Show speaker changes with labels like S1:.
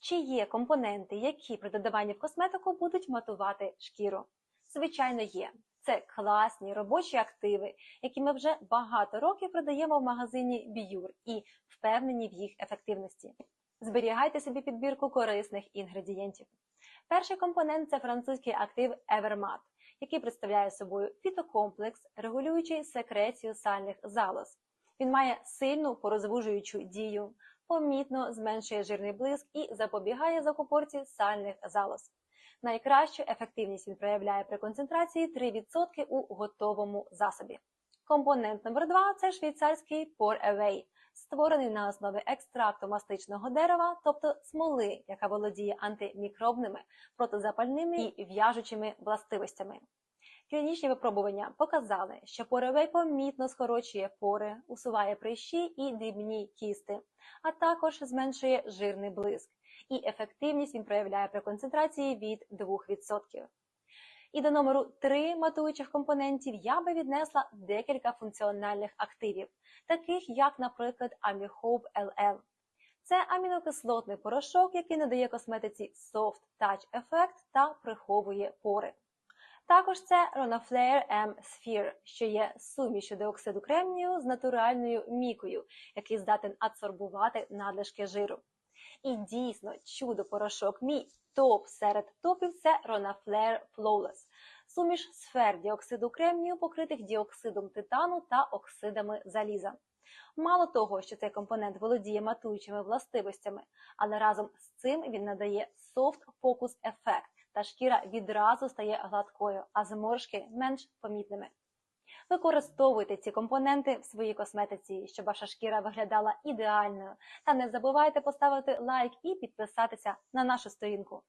S1: Чи є компоненти, які при додаванні в косметику будуть матувати шкіру? Звичайно, є. Це класні робочі активи, які ми вже багато років продаємо в магазині Біюр і впевнені в їх ефективності. Зберігайте собі підбірку корисних інгредієнтів. Перший компонент це французький актив Evermat, який представляє собою фітокомплекс, регулюючий секрецію сальних залоз. Він має сильну порозвужуючу дію, помітно зменшує жирний блиск і запобігає закупорці сальних залоз. Найкращу ефективність він проявляє при концентрації 3% у готовому засобі. Компонент номер 2 це швейцарський Pour Away, створений на основі екстракту мастичного дерева, тобто смоли, яка володіє антимікробними, протизапальними і в'яжучими властивостями. Клінічні випробування показали, що Away помітно скорочує пори, усуває прищі і дрібні кісти, а також зменшує жирний блиск і ефективність він проявляє при концентрації від 2%. І до номеру 3 матуючих компонентів я би віднесла декілька функціональних активів, таких як, наприклад, Amihope LL. Це амінокислотний порошок, який надає косметиці soft touch ефект та приховує пори. Також це Ronaflare M Sphere, що є сумішю диоксиду кремнію з натуральною мікою, який здатен адсорбувати надлишки жиру. І дійсно, чудо порошок мій топ серед топів це Ronaflare Flawless. Суміш сфер діоксиду кремнію, покритих діоксидом титану та оксидами заліза. Мало того, що цей компонент володіє матуючими властивостями, але разом з цим він надає focus ефект, та шкіра відразу стає гладкою, а зморшки менш помітними. Використовуйте ці компоненти в своїй косметиці, щоб ваша шкіра виглядала ідеальною. Та не забувайте поставити лайк і підписатися на нашу сторінку.